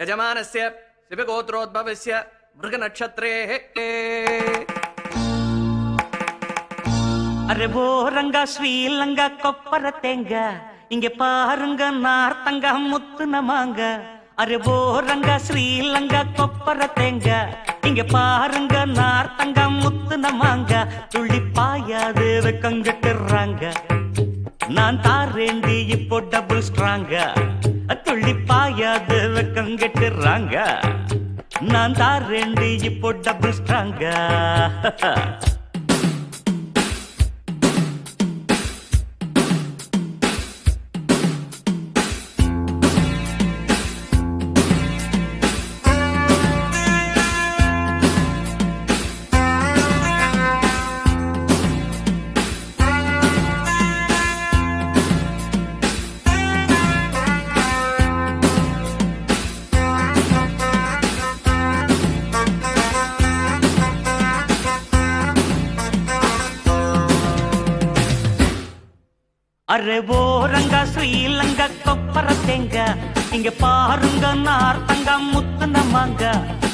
யஜமானஸ்ய சிவகோத்ரோத்பவசிய மிருக நட்சத்திரே அரே ஓ ரங்கா ஸ்ரீலங்கா கொப்பர தேங்க இங்க பாருங்க நார்த்தங்க முத்து நமாங்க அரே ஓ ரங்கா ஸ்ரீலங்கா கொப்பர தேங்க இங்க பாருங்க நார்த்தங்க முத்து நமாங்க துள்ளி பாயாது கங்கிட்டுறாங்க நான் தாரேண்டி இப்போ டபுள் ஸ்ட்ராங்க துள்ளி பாயாது வெக்கங்கிட்டுறாங்க நான் தார் ரெண்டு இப்போ டபுள் ஸ்ட்ராங்க அரே ஓரங்க ஸ்ரீலங்கா கொப்பர தேங்க. இங்க பாருங்க நார்த்தங்க முத்துனமாங்க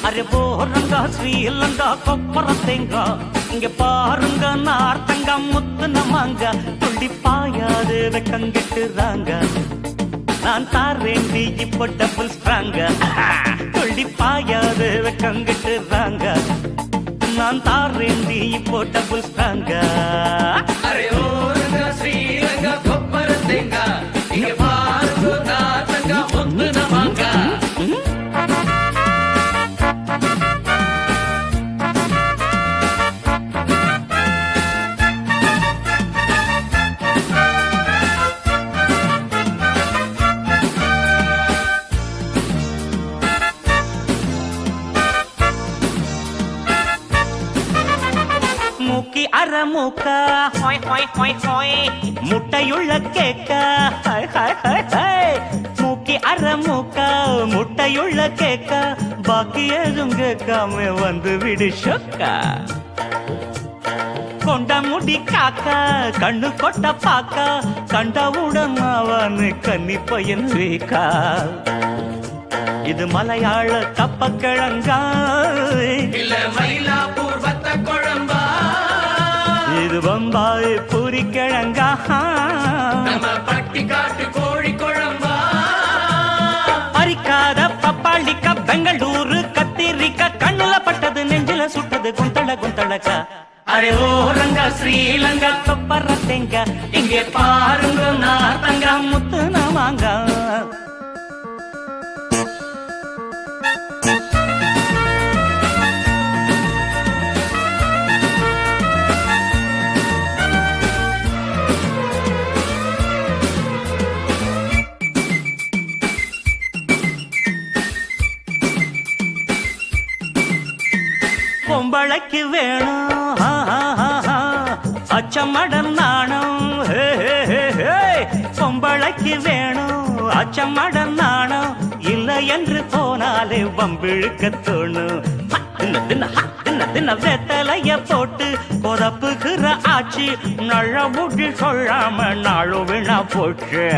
அரே ஓரங்க ஸ்ரீலங்கா கொப்பர தேங்க. இங்க பாருங்க நார்த்தங்க முத்துனமாங்க துள்ளி பாயாது வெக்கங்கிட்டுறாங்க நான் தாரேண்டி இப்போ டபுள் ஸ்ட்ராங்க துள்ளி பாயாது வெக்கங்கிட்டுறாங்க நான் தாரேண்டி இப்போ டபுள் ஸ்ட்ராங்க மூக்கி அற மூக்க ஹாய் ஹாய் ஹாய் ஹாய். முட்டையுள்ள கேக்க? ஹாய் ஹாய் ஹாய் ஹாய் மூக்கி அற மூக்க முட்டையுள்ள கேக்க? பாக்கி எதுவும் கேட்காம வந்து விடு சொக்கா. கொண்ட முடி காக்க கண்ணு கொட்ட பாக்க. கண்டவுடன் அவனு கன்னி பையன் வீக்கா இது மலையாள கப்பக்கிழங்கா இல்ல மயிலாப்பூர் வத்த குழம்பா இது பம்பாய் பூரி கிழங்கா பட்டி காட்டு கோழி குழம்பா? பறிக்காத பப்பாளிக்கா பெங்களூரு கத்திரிக்கா கண்ணுல பட்டது நெஞ்சில சுட்டது குந்தள குந்தளக்கா அரே ஓ ரங்க ஸ்ரீலங்கா கொப்பர தேங்க இங்கே பாருங்க நாத்தங்க முத்து நமாங்க பொம்பளைக்கு வேணும். அச்சமடம் நாணம். பொம்பளைக்கு வேணும். அச்சமடம் நாணம். இல்லை என்று போனாலே வம்பிழுக்க தோணும். வெத்தலைய போட்டு கொதப்புகிற ஆச்சு நல்ல முடி சொல்லாம நாளும் வீணா போட்டு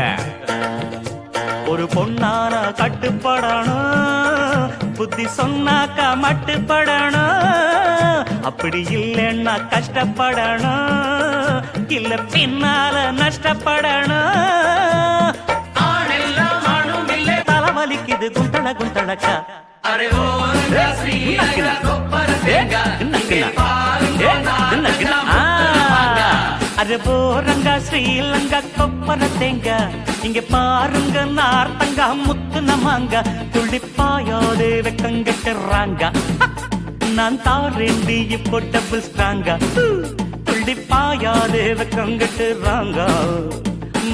ஒரு பொண்ணான கட்டுப்படணும். புத்தி சொன்னாக்கா மட்டுப்படணும். அப்படி இல்லைன்னா கஷ்டப்படணும். இல்ல பின்னால நஷ்டப்படணும். தலைவலிக்குது குந்தள அரே ஓ ரஸ்ரீ நக்கலா போறங்க ஸ்ரீலங்கா கொப்பர தேங்க. இங்க பாருங்க நார்த்தங்க முத்துனமாங்க துள்ளி பாயாதே வெக்கங்கட்டுறாங்க நான் தாரேண்டி இப்போ டபுள் ஸ்ட்ராங்க துள்ளி பாயாதே வெக்கங்கட்டுறாங்க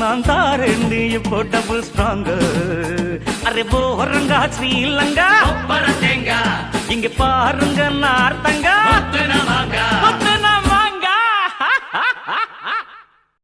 நான் தாரேண்டி இப்போ டபுள் ஸ்ட்ராங்க அரே போறங்க ஸ்ரீலங்கா. கொப்பர தேங்க. இங்க பாருங்க நார்த்தங்க.